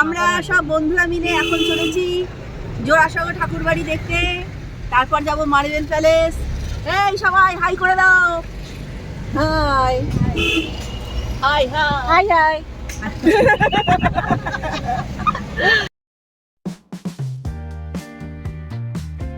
আমরা সব বন্ধুরা মিলে এখন চলেছি জোড়াসাগর ঠাকুর বাড়ি দেখতে। তারপর যাব মার্বেল প্যালেস। এই সবাই হাই করে দাও। হাই। High high. হাই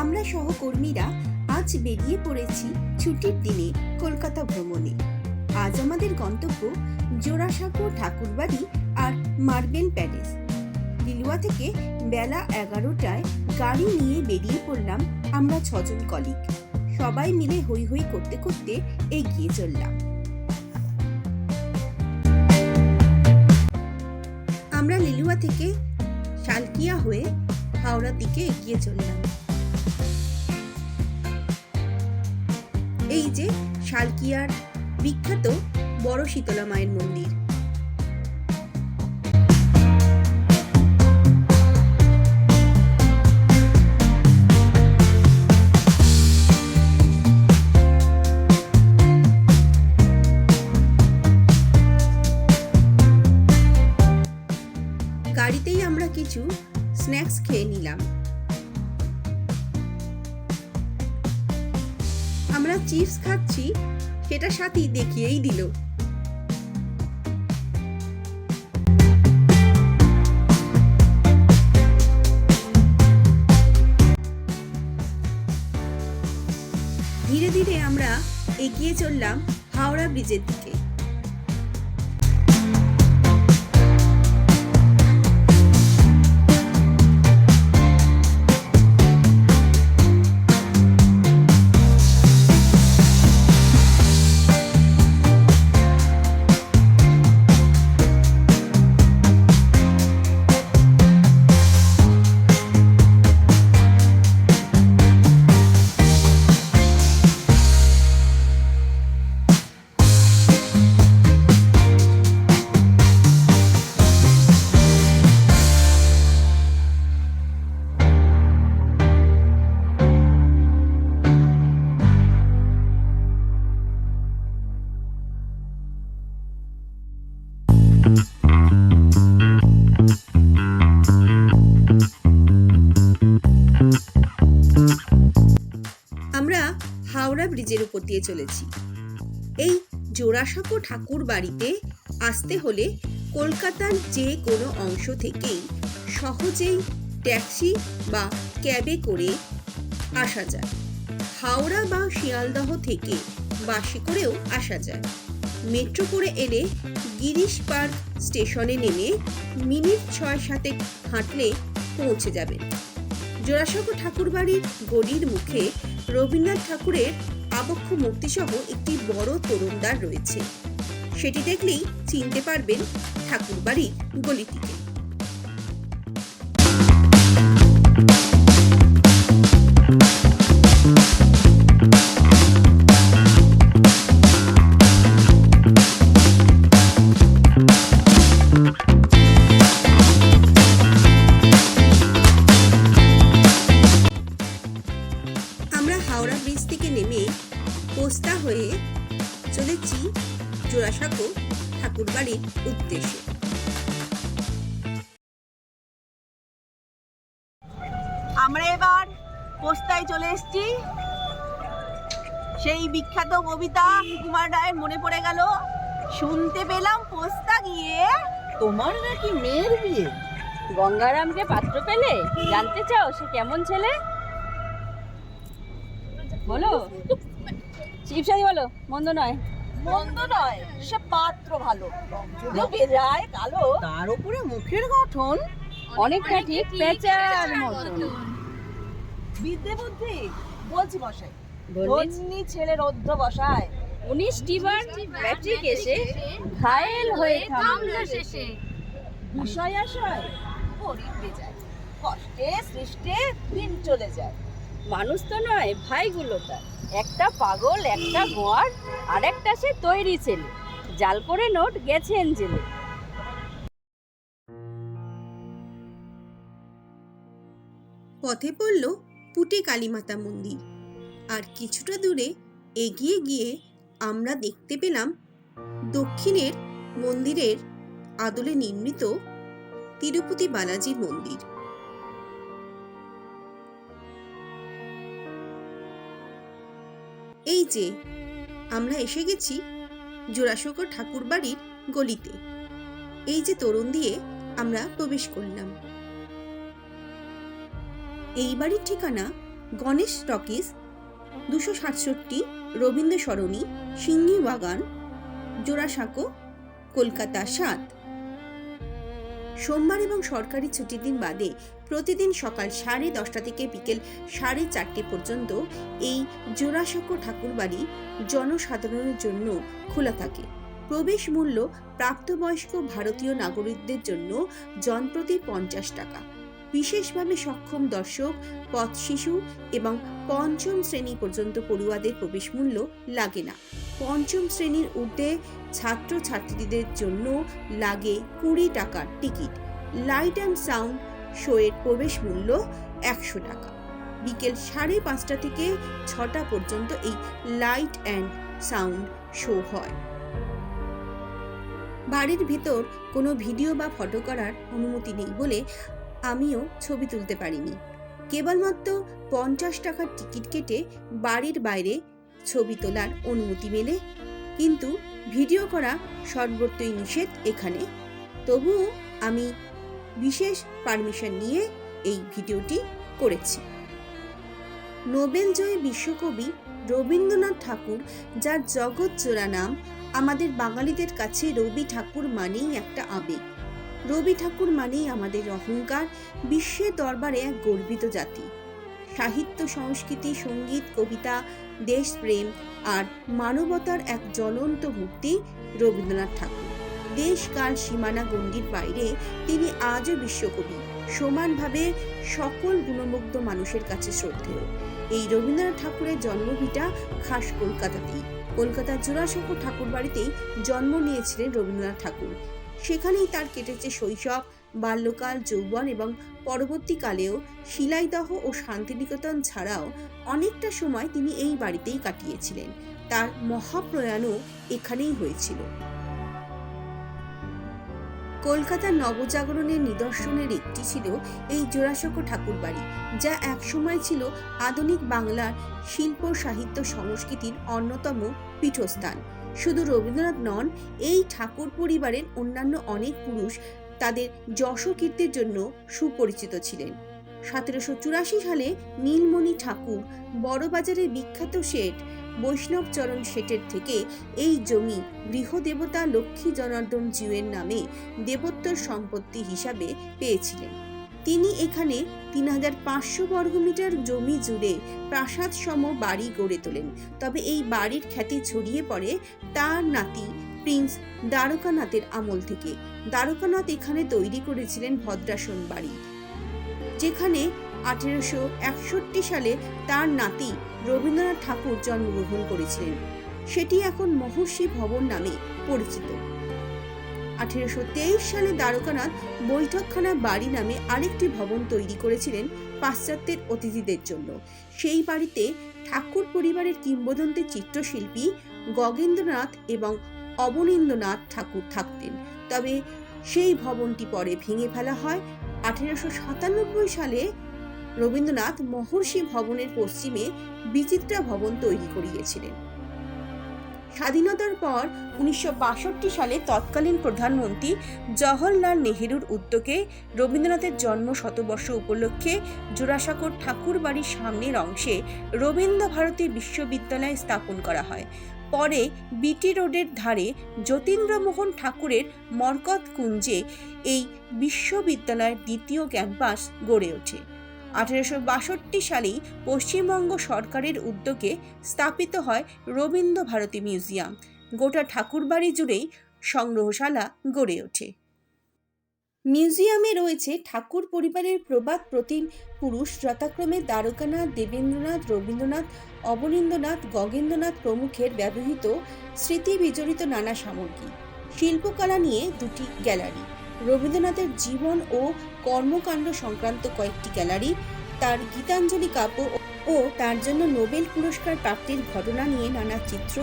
আমরা সহকর্মীরা আজ বেরিয়ে পড়েছি ছুটির দিনে কলকাতা ভ্রমণে। আজ আমাদের গন্তব্য জোড়াসাঁকো ঠাকুরবাড়ি আর মার্বেল প্যালেস। লিলুয়া থেকে বেলা এগারোটায় গাড়ি নিয়ে বেরিয়ে পড়লাম আমরা ছজন কলিগ সবাই মিলে হই হই করতে করতে এগিয়ে চললাম। আমরা লিলুয়া থেকে শালকিয়া হয়ে হাওড়ার দিকে এগিয়ে চললাম। এই যে শালকিয়ার বিখ্যাত বড় শীতলা মায়ের মন্দির। চিপস খাচ্ছি সেটা সাথী দেখিয়েই দিল। ধীরে ধীরে আমরা এগিয়ে চললাম হাওড়া ব্রিজের দিকে। উপর চলেছি। এই জোড়াসাঁকো ঠাকুর বাড়িতে আসতে হলে কলকাতার যে কোনো অংশ থেকেই সহজেই ট্যাক্সি বা ক্যাবে করে আসা যায়। হাওড়া বা শিয়ালদহ থেকে বাসে করেও আসা যায়। মেট্রো করে এলে গিরিশ পার্ক স্টেশনে নেমে মিনিট ছয় সাতে হাঁটলে পৌঁছে যাবেন। জোড়াসাঁকো ঠাকুরবাড়ির গড়ির মুখে রবীন্দ্রনাথ ঠাকুরের আবক্ষ মূর্তিসহ একটি বড় তরুণদার রয়েছে। সেটি দেখলেই চিনতে পারবেন ঠাকুরবাড়ির গলিটিকে। রায়ের মনে পড়ে গেল শুনতে পেলাম পোস্তা গিয়ে। তোমার নাকি মেয়ের বিয়ে? গঙ্গারামকে পাত্র পেলে? জানতে চাও সে কেমন ছেলে? বলো। চিপসাদি বলো মন্দ নয়। মন্দ নয় সে পাত্র ভালো। বেজায় কালো। তার উপরে মুখের গঠন অনেকটা ঠিক পেঁচার মতন। বিদ্যে বুদ্ধি বলছি বসাই ছেলের অধ্য বসায় উনিশটি বার ব্যাট্রিক এসে ঘায়েল হয়ে থামলো শেষে। বিষয় আশয়। গরিব বেজায়। কষ্টে সৃষ্টে দিন চলে যায়। মানুষ তো নয় ভাইগুলো তার। একটা পাগল একটা গোয়ার আর একটা সে তৈরি ছেলে। জাল করে নোট গেছেন জেলে পথে পড়ল পুটে কালীমাতা মন্দির। আর কিছুটা দূরে এগিয়ে গিয়ে আমরা দেখতে পেলাম দক্ষিণের মন্দিরের আদলে নির্মিত তিরুপতি বালাজির মন্দির। এই যে, আমরা এসে গেছি জোড়াশঙ্কর ঠাকুর বাড়ির গলিতে। এই যে তরুণ দিয়ে আমরা প্রবেশ করলাম। এই বাড়ির ঠিকানা গণেশ টকিজ দুশো সাতষট্টি রবীন্দ্র সরণি সিঙ্গি বাগান জোড়াসাঁকো, কলকাতা সাত। সোমবার এবং সরকারি ছুটির দিন বাদে প্রতিদিন সকাল সাড়ে দশটা থেকে বিকেল সাড়ে চারটে পর্যন্ত এই জোড়াসাঁকো ঠাকুরবাড়ি জনসাধারণের জন্য খোলা থাকে। প্রবেশ মূল্য প্রাপ্তবয়স্ক ভারতীয় নাগরিকদের জন্য জনপ্রতি পঞ্চাশ টাকা। বিশেষভাবে সক্ষম দর্শক, পথ শিশু এবং পঞ্চম শ্রেণি পর্যন্ত পড়ুয়াদের প্রবেশ মূল্য লাগে না। পঞ্চম শ্রেণির ঊর্ধ্বে ছাত্র ছাত্রীদের জন্য লাগে কুড়ি টাকার টিকিট। লাইট অ্যান্ড সাউন্ড শোয়ের প্রবেশ মূল্য একশো টাকা। বিকেল সাড়ে পাঁচটা থেকে ছটা পর্যন্ত এই লাইট অ্যান্ড সাউন্ড শো হয়। বাড়ির ভেতর কোনো ভিডিও বা ফটো করার অনুমতি নেই বলে আমিও ছবি তুলতে পারিনি। কেবলমাত্র পঞ্চাশ টাকার টিকিট কেটে বাড়ির বাইরে ছবি তোলার অনুমতি মেলে, কিন্তু ভিডিও করা সর্বত্রই নিষেধ এখানে। তবুও আমি বিশেষ পারমিশন নিয়ে এই ভিডিওটি করেছি। নোবেল জয়ী বিশ্বকবি রবীন্দ্রনাথ ঠাকুর, যার জগৎ জোড়া নাম আমাদের বাঙালিদের কাছে রবি ঠাকুর মানেই একটা আবেগ। রবি ঠাকুর মানেই আমাদের অহংকার, বিশ্বের দরবারে এক গর্বিত জাতি। সাহিত্য, সংস্কৃতি, সংগীত, কবিতা, দেশপ্রেম আর মানবতার এক জ্বলন্ত মূর্তি রবীন্দ্রনাথ ঠাকুর। দেশ, কাল, সীমানা, গণ্ডির বাইরে তিনি আজও বিশ্বকবি। সমানভাবে সকল গুণমুগ্ধ মানুষের কাছে শ্রদ্ধেয়। এই রবীন্দ্রনাথ ঠাকুরের জন্মভিটা খাস কলকাতাতেই। কলকাতার জোড়াশঙ্কর ঠাকুর বাড়িতেই জন্ম নিয়েছিলেন রবীন্দ্রনাথ ঠাকুর। সেখানেই তার কেটেছে শৈশব, বাল্যকাল, যৌবন এবং পরবর্তীকালেও শিলাইদহ ও শান্তিনিকেতন ছাড়াও অনেকটা সময় তিনি এই বাড়িতেই কাটিয়েছিলেন। তার মহাপ্রয়াণও এখানেই হয়েছিল। কলকাতার নবজাগরণের নিদর্শনের একটি ছিল এই জোড়াসাঁকো ঠাকুর বাড়ি, যা একসময় ছিল আধুনিক বাংলার শিল্প সাহিত্য সংস্কৃতির অন্যতম পীঠস্থান। শুধু রবীন্দ্রনাথ নন, এই ঠাকুর পরিবারের অন্যান্য অনেক পুরুষ তাদের যশকীর্তির জন্য সুপরিচিত ছিলেন। সতেরোশো চুরাশি সালে নীলমণি ঠাকুর বড়বাজারের বিখ্যাত শেঠ বৈষ্ণবচরণ শেঠের থেকে এই জমি গৃহদেবতা লক্ষ্মী জনার্দন জিউয়ের নামে দেবোত্তর সম্পত্তি হিসাবে পেয়েছিলেন। তিনি এখানে তিন হাজার পাঁচশো বর্গমিটার জমি জুড়ে প্রাসাদ সম বাড়ি গড়ে তোলেন। তবে এই বাড়ির খ্যাতি ছড়িয়ে পড়ে তার নাতি প্রিন্স দ্বারকানাথের আমল থেকে। দ্বারকানাথ এখানে তৈরি করেছিলেন ভদ্রাসন বাড়ি। যেখানে আঠেরোশো একষট্টি সালে তার নাতি রবীন্দ্রনাথ ঠাকুর জন্মগ্রহণ করেছিলেন। সেটি এখন মহর্ষি ভবন নামে পরিচিত। আঠেরোশো তেইশ সালে দ্বারকানাথ বৈঠকখানা বাড়ি নামে আরেকটি ভবন তৈরি করেছিলেন পাশ্চাত্যের অতিথিদের জন্য। সেই বাড়িতে ঠাকুর পরিবারের কিংবদন্তি চিত্রশিল্পী গগেন্দ্রনাথ এবং অবনীন্দ্রনাথ ঠাকুর থাকতেন। তবে সেই ভবনটি পরে ভেঙে ফেলা হয়। আঠেরোশো সাতানব্বই সালে রবীন্দ্রনাথ মহর্ষি ভবনের পশ্চিমে বিচিত্রা ভবন তৈরি করিয়েছিলেন। স্বাধীনতার পর উনিশশো বাষট্টি সালে তৎকালীন প্রধানমন্ত্রী জওহরলাল নেহেরুর উদ্যোগে রবীন্দ্রনাথের জন্ম শতবর্ষ উপলক্ষে জোড়াসাঁকোর ঠাকুর বাড়ির সামনের অংশে রবীন্দ্র ভারতী বিশ্ববিদ্যালয় স্থাপন করা হয়। পরে বিটি রোডের ধারে যতীন্দ্রমোহন ঠাকুরের মরকত কুঞ্জে এই বিশ্ববিদ্যালয়ের দ্বিতীয় ক্যাম্পাস গড়ে ওঠে। আঠেরোশো বাষট্টি সালেই পশ্চিমবঙ্গ সরকারের উদ্যোগে স্থাপিত হয় রবীন্দ্র ভারতী মিউজিয়াম। গোটা ঠাকুরবাড়ি জুড়েই সংগ্রহশালা গড়ে ওঠে। মিউজিয়ামে রয়েছে ঠাকুর পরিবারের প্রবাদ প্রতিম পুরুষ যথাক্রমে দ্বারকানাথ, দেবেন্দ্রনাথ, রবীন্দ্রনাথ, অবনীন্দ্রনাথ, গগেন্দ্রনাথ প্রমুখের ব্যবহৃত স্মৃতি বিজড়িত নানা সামগ্রী। শিল্পকলা নিয়ে দুটি গ্যালারি। রবীন্দ্রনাথের জীবন ও কর্মকাণ্ড সংক্রান্ত কয়েকটি গ্যালারি, তার গীতাঞ্জলি কাব্য ও তার জন্য নোবেল পুরস্কার প্রাপ্তির ঘটনা নিয়ে নানা চিত্র,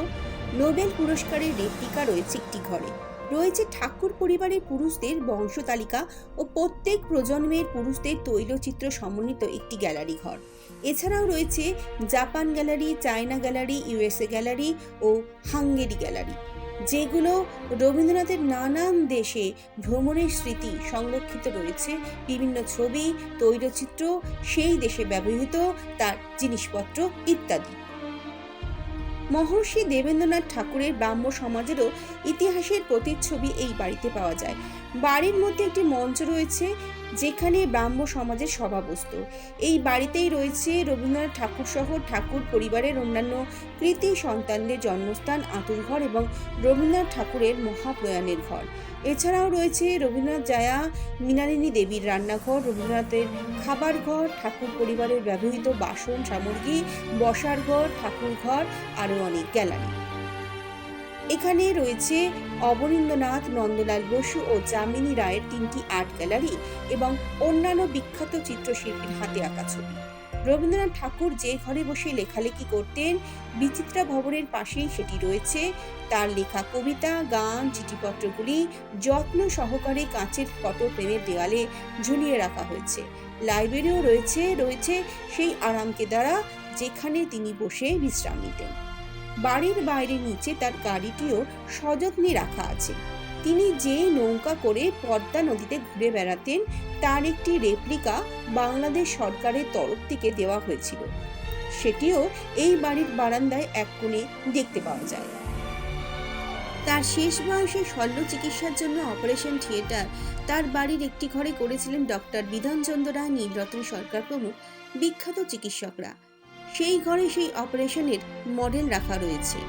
নোবেল পুরস্কারের রেপ্লিকা রয়েছে একটি ঘরে। রয়েছে ঠাকুর পরিবারের পুরুষদের বংশ তালিকা ও প্রত্যেক প্রজন্মের পুরুষদের তৈলচিত্র সমন্বিত একটি গ্যালারি ঘর। এছাড়াও রয়েছে Japan gallery, China gallery USA gallery ও হাঙ্গেরি গ্যালারি। যেগুলো রবীন্দ্রনাথের নানান দেশে ভ্রমণের স্মৃতি সংরক্ষিত রয়েছে, বিভিন্ন ছবি, তৈলচিত্র, সেই দেশে ব্যবহৃত তার জিনিসপত্র ইত্যাদি। মহর্ষি দেবেন্দ্রনাথ ঠাকুরের ব্রাহ্ম সমাজেরও ইতিহাসের প্রতিচ্ছবি এই বাড়িতে পাওয়া যায়। বাড়ির মধ্যে একটি মঞ্চ রয়েছে যেখানে ব্রাহ্ম সমাজের সভা সভাবস্তু। এই বাড়িতেই রয়েছে রবীন্দ্রনাথ ঠাকুর সহ ঠাকুর পরিবারের অন্যান্য কৃতি সন্তানদের জন্মস্থান আতুরঘর এবং রবীন্দ্রনাথ ঠাকুরের মহাপ্রয়াণের ঘর। এছাড়াও রয়েছে রবীন্দ্রনাথ জায়া মৃণালিনী দেবীর রান্নাঘর, রবীন্দ্রনাথের খাবার ঘর, ঠাকুর পরিবারের ব্যবহৃত বাসন, সামগ্রী, বসার ঘর, ঠাকুর ঘর, আরও অনেক গ্যালারি। এখানে রয়েছে অবনীন্দ্রনাথ, নন্দলাল বসু ও যামিনী রায়ের তিনটি আর্ট গ্যালারি এবং অন্যান্য বিখ্যাত চিত্রশিল্পীর হাতে আঁকা ছবি। রবীন্দ্রনাথ ঠাকুর যে ঘরে বসে লেখালেখি করতেন, বিচিত্রা ভবনের পাশেই সেটি রয়েছে। তার লেখা কবিতা, গান, চিঠিপত্রগুলি যত্ন সহকারে কাঁচের ফটো ফ্রেমের দেওয়ালে ঝুলিয়ে রাখা হয়েছে। লাইব্রেরিও রয়েছে রয়েছে সেই আরামকে দ্বারা যেখানে তিনি বসে বিশ্রাম নিতেন। বাড়ির বাইরে নিচে তার গাড়িটিও সযত্নে রাখা আছে। তিনি যে নৌকা করে পদ্মা নদীতে ঘুরে বেড়াতেন, তার একটি রেপ্লিকা বাংলাদেশ সরকারের তরফ থেকে দেওয়া হয়েছিল। সেটিও এই বাড়ির বারান্দায় এক কোণে দেখতে পাওয়া যায়। তার শেষ বয়সে শল্য চিকিৎসার জন্য অপারেশন থিয়েটার তার বাড়ির একটি ঘরে করেছিলেন ডক্টর বিধানচন্দ্র রায় নীলরতন সরকার প্রমুখ। বিখ্যাত চিকিৎসকরা সেই ঘরে সেই অপারেশনের মডেল রাখা রয়েছে।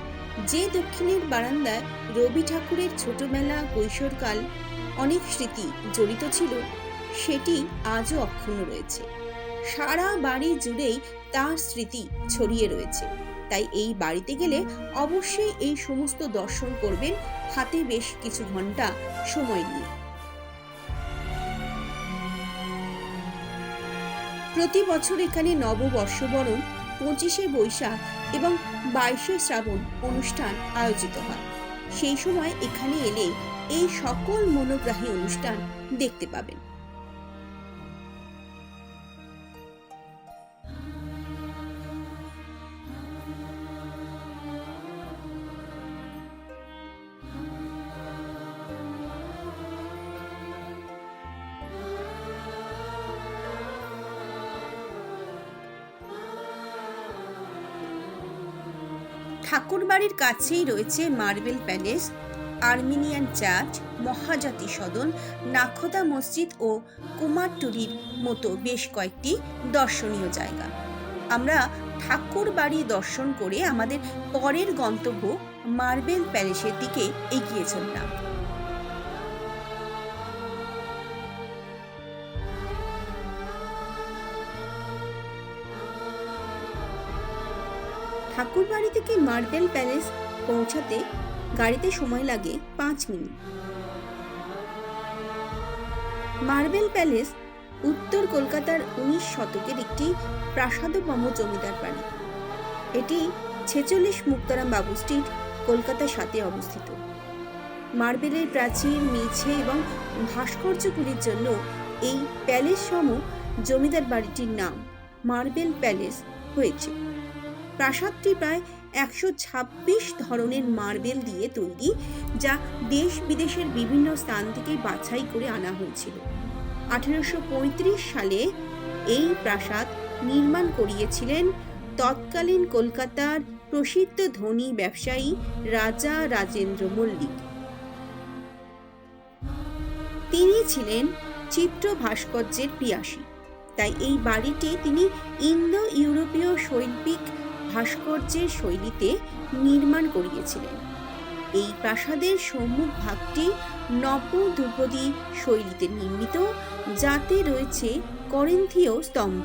যে দক্ষিণের বারান্দায় রবি ঠাকুরের ছোটবেলা কৈশোরকাল অনেক স্মৃতি জড়িত ছিল, সেটি আজও অক্ষুণ্ণ রয়েছে। সারা বাড়ি জুড়েই তার স্মৃতি ছড়িয়ে রয়েছে। তাই এই বাড়িতে গেলে অবশ্যই এই সমস্ত দর্শন করবেন, হাতে বেশ কিছু ঘণ্টা সময় নিয়ে। প্রতি বছর এখানে নববর্ষবরণ পঁচিশে বৈশাখ এবং বাইশে শ্রাবণ অনুষ্ঠান আয়োজিত হয়। সেই সময় এখানে এলে এই সকল মনোগ্রাহী অনুষ্ঠান দেখতে পাবেন। ঠাকুরবাড়ির কাছেই রয়েছে marble palace, Armenian church, Mahajati Sadan, Nakhoda Masjid ও কুমারটুরির মতো বেশ কয়েকটি দর্শনীয় জায়গা। আমরা ঠাকুর বাড়ি দর্শন করে আমাদের পরের গন্তব্য মার্বেল প্যালেসের দিকে এগিয়ে চললাম ঠাকুরবাড়ি থেকে মার্বেল প্যালেস পৌঁছাতে গাড়িতে সময় লাগে পাঁচ মিনিট। মার্বেল প্যালেস উত্তর কলকাতার উনিশ শতকের একটি প্রাসাদপম জমিদার বাড়ি। এটি ছেচল্লিশ মুক্তারাম বাবু স্ট্রিট, কলকাতার সাথে অবস্থিত। মার্বেলের প্রাচীর, মিছে এবং ভাস্কর্যগুলির জন্য এই প্যালেস সম জমিদার বাড়িটির নাম মার্বেল প্যালেস হয়েছে। প্রাসাদটি প্রায় একশো ছাব্বিশ ধরনের মার্বেল দিয়ে তৈরি, যা দেশ বিদেশের বিভিন্ন স্থান থেকে বাছাই করে আনা হয়েছিল। আঠেরোশো সালে এই প্রাসাদ নির্মাণ করিয়েছিলেন তৎকালীন কলকাতার প্রসিদ্ধ ধনী ব্যবসায়ী রাজা রাজেন্দ্র মল্লিক। তিনি ছিলেন চিত্র ভাস্কর্যের পিয়াসী, তাই এই বাড়িটি তিনি ইন্দো ইউরোপীয় শৈল্পিক ভাস্কর্যের শৈলীতে নির্মাণ করিয়েছিলেন। এই প্রাসাদের সম্মুখ ভাগটি নব ধ্রুপদী শৈলীতে নির্মিত, যাতে রয়েছে করেন্থীয় স্তম্ভ।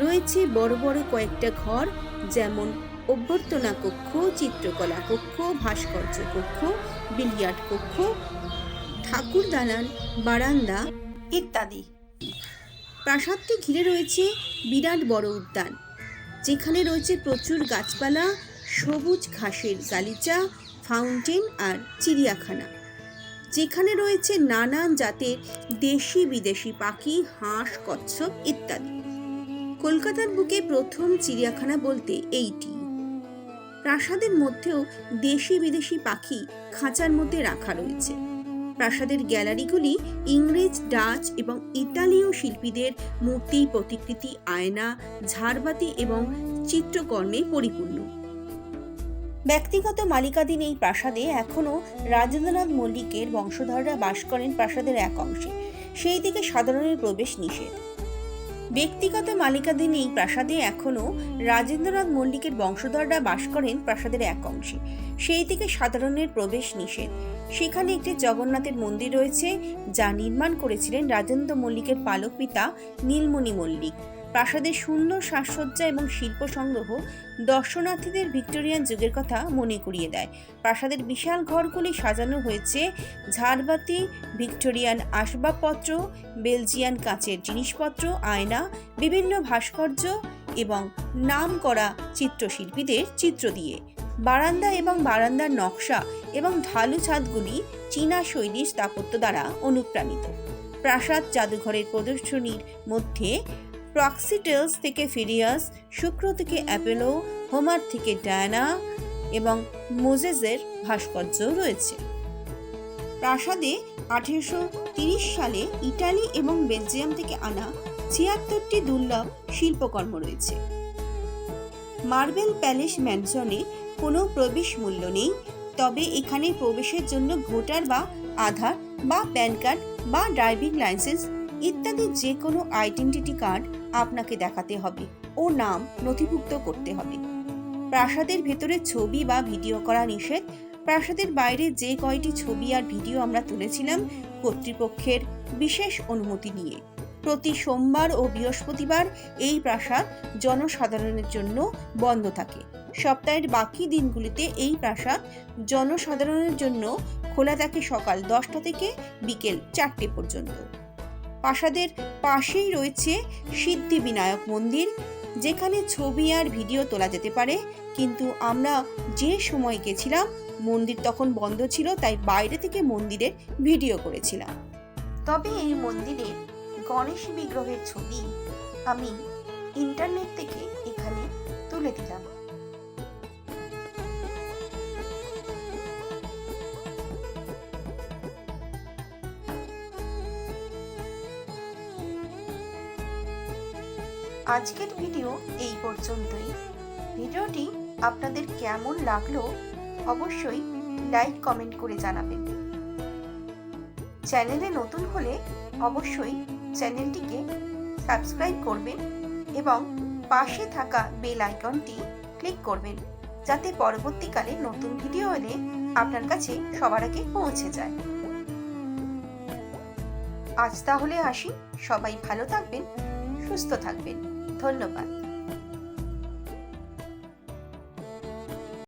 রয়েছে বড় বড় কয়েকটা ঘর, যেমন অভ্যর্থনা কক্ষ, চিত্রকলা কক্ষ, ভাস্কর্য কক্ষ, বিলিয়ার্ড কক্ষ, ঠাকুর দালান, বারান্দা ইত্যাদি। প্রাসাদটি ঘিরে রয়েছে বিরাট বড় উদ্যান। যেখানে রয়েছে প্রচুর গাছপালা, সবুজ ঘাসের গালিচা, ফাউন্টেন আর চিড়িয়াখানা। যেখানে রয়েছে নানান জাতের দেশি বিদেশি পাখি, হাঁস, কচ্ছপ ইত্যাদি। কলকাতার বুকে প্রথম চিড়িয়াখানা বলতে এইটি। প্রাসাদের মধ্যেও দেশি বিদেশি পাখি খাঁচার মধ্যে রাখা রয়েছে। প্রাসাদের গ্যালারিগুলি ইংরেজ, ডাচ এবং ইতালীয় শিল্পীদের মূর্তি, প্রতিকৃতি, আয়না, ঝাড়বাতি এবং চিত্রকর্মে পরিপূর্ণ। ব্যক্তিগত মালিকাধীন এই প্রাসাদে এখনও রাজেন্দ্রনাথ মল্লিকের বংশধররা বাস করেন প্রাসাদের এক অংশে। সেই দিকে সাধারণের প্রবেশ নিষেধ। ব্যক্তিগত মালিকাধীন এই প্রাসাদে এখনও রাজেন্দ্রনাথ মল্লিকের বংশধররা বাস করেন প্রাসাদের এক অংশে। সেই থেকে সাধারণের প্রবেশ নিষেধ। সেখানে একটি জগন্নাথের মন্দির রয়েছে, যা নির্মাণ করেছিলেন রাজেন্দ্র মল্লিকের পালক পিতা নীলমণি মল্লিক। প্রাসাদের সুন্দর সাজসজ্জা এবং শিল্প সংগ্রহ দর্শনার্থীদের ভিক্টোরিয়ান যুগের কথা মনে করিয়ে দেয়। প্রাসাদের বিশাল ঘরগুলি সাজানো হয়েছে ঝাড়বাতি, ভিক্টোরিয়ান আসবাবপত্র, বেলজিয়ান কাঁচের জিনিসপত্র, আয়না, বিভিন্ন ভাস্কর্য এবং নাম করা চিত্রশিল্পীদের চিত্র দিয়ে। বারান্দা এবং বারান্দার নকশা এবং ঢালু ছাদগুলি চীনা শৈলীর স্থাপত্য দ্বারা অনুপ্রাণিত। প্রাসাদ জাদুঘরের প্রদর্শনীর মধ্যে প্রক্সিটেলস থেকে ফিরিয়াস শুক্র থেকে অ্যাপেলো হোমার থেকে ডায়ানা এবং মোজেজের ভাস্কর্য রয়েছে। প্রাসাদে আঠেরোশো তিরিশ সালে ইটালি এবং বেলজিয়াম থেকে আনা ছিয়াত্তরটি দুর্লভ শিল্পকর্ম রয়েছে। মার্বেল প্যালেস ম্যানশনে কোনো প্রবেশ মূল্য নেই, তবে এখানে প্রবেশের জন্য ভোটার বা আধার বা প্যান কার্ড বা ড্রাইভিং লাইসেন্স ইত্যাদি যে কোনো আইডেন্টিটি কার্ড আপনাকে দেখাতে হবে। ও নাম নথিভুক্ত করতে হবে। প্রাসাদের ভেতরে ছবি বা ভিডিও করা নিষেধ। প্রাসাদের বাইরে যে কয়টি ছবি আর ভিডিও আমরা তুলেছিলাম কর্তৃপক্ষের বিশেষ অনুমতি নিয়ে। প্রতি সোমবার ও বৃহস্পতিবার এই প্রাসাদ জনসাধারণের জন্য বন্ধ থাকে। সপ্তাহের বাকি দিনগুলিতে এই প্রাসাদ জনসাধারণের জন্য খোলা থাকে সকাল দশটা থেকে বিকেল চারটে পর্যন্ত। প্রাসাদের পাশেই রয়েছে সিদ্ধিবিনায়ক মন্দির, যেখানে ছবি আর ভিডিও তোলা যেতে পারে। কিন্তু আমরা যে সময় গেছিলাম, মন্দির তখন বন্ধ ছিল, তাই বাইরে থেকে মন্দিরের ভিডিও করেছিলাম। তবে এই মন্দিরের গণেশ বিগ্রহের ছবি আমি ইন্টারনেট থেকে এখানে তুলে দিলাম। আজকের ভিডিও এই পর্যন্তই। ভিডিওটি আপনাদের কেমন লাগল অবশ্যই লাইক, কমেন্ট করে জানাবেন। চ্যানেলে নতুন হলে অবশ্যই চ্যানেলটিকে সাবস্ক্রাইব করবেন এবং পাশে থাকা বেল আইকনটি ক্লিক করবেন যাতে পরবর্তীকালে নতুন ভিডিও এলে আপনার কাছে সবার আগে পৌঁছে যায়। আজ তাহলে আসি। সবাই ভালো থাকবেন, সুস্থ থাকবেন। ধন্যবাদ।